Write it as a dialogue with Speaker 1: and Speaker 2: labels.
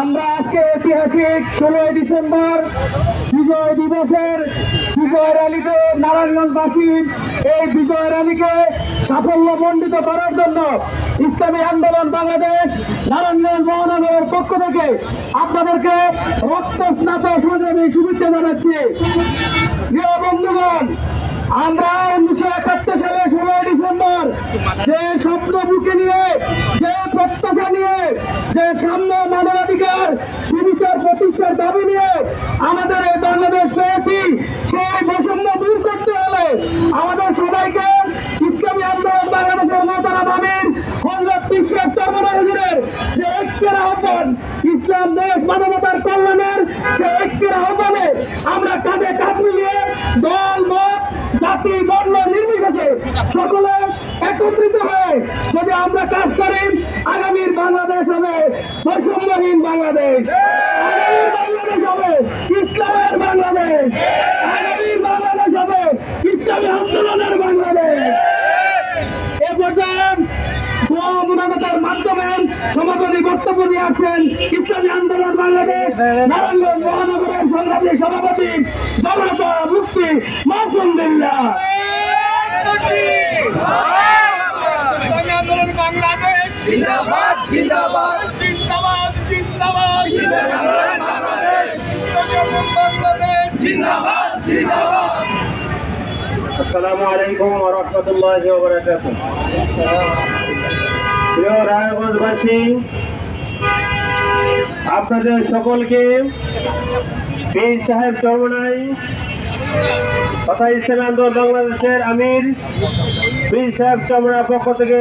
Speaker 1: আমরা আজকে ঐতিহাসিক ষোলোই ডিসেম্বর বিজয় দিবসের বিজয় র্যালিতে নারায়ণগঞ্জবাসী এই বিজয় র্যালিকে সাফল্য মণ্ডিত করার জন্য ইসলামী আন্দোলন বাংলাদেশ নারায়ণগঞ্জ মহানগরের পক্ষ থেকে আপনাদেরকে রক্ত স্নাত সংগ্রামী শুভেচ্ছা জানাচ্ছি। প্রিয় বন্ধুগণ, আমরা উনিশশো একাত্তর সালে ষোলোই ডিসেম্বর যে স্বপ্ন বুকে নিয়ে, যে প্রত্যাশা নিয়ে, যে সাম্য মানবাধিকার সুবিচার প্রতিষ্ঠার দাবি নিয়ে আমাদের এই বাংলাদেশ পেয়েছি, সেই বৈষম্য দূর করতে হলে আমাদের সবাইকে ইসলামী আন্দোলন বাংলাদেশের মোতারা দাবির হজরত বিশ্বের চর্মনাজুরের যে ঐক্যের আহ্বান, ইসলাম, দেশ, মানবতার কল্যাণের সে ঐক্যের আহ্বানে আমরা কাঁধে কাজ মিলিয়ে দল, মত, জাতি, বর্ণ নির্বিশেষে সকলে একত্রিত হয়ে যদি আমরা কাজ করি, আগামীর বাংলাদেশ হবে বৈষম্যহীন বাংলাদেশ। বাংলাদেশ হবে ইসলামের বাংলাদেশ। আগামীর বাংলাদেশ হবে ইসলামী আন্দোলনের বাংলাদেশ। এ পর্যায়ে মাধ্যমে দিয়ে আন্দোলন বাংলাদেশ মহানগরের সংগ্রামী সভাপতি জনতা মুক্তি মাসুম
Speaker 2: ইসলামী আন্দোলন বাংলাদেশ
Speaker 3: জিন্দাবাদ জিন্দাবাদ।
Speaker 2: জিন্দাবাদ জিন্দাবাদ।
Speaker 3: ইসলামী বাংলাদেশ
Speaker 2: বাংলাদেশ।
Speaker 3: জিন্দাবাদ জিন্দাবাদ।
Speaker 1: আসসালামু আলাইকুম ওয়া রাহমাতুল্লাহি ওয়া বারাকাতুহু। প্রিয় রায়গঞ্জবাসী আপনাদের সকলকে পীর সাহেব চরমনাই তথা ইসলামী আন্দোলন বাংলাদেশের আমির পীর সাহেব চরমনার পক্ষ থেকে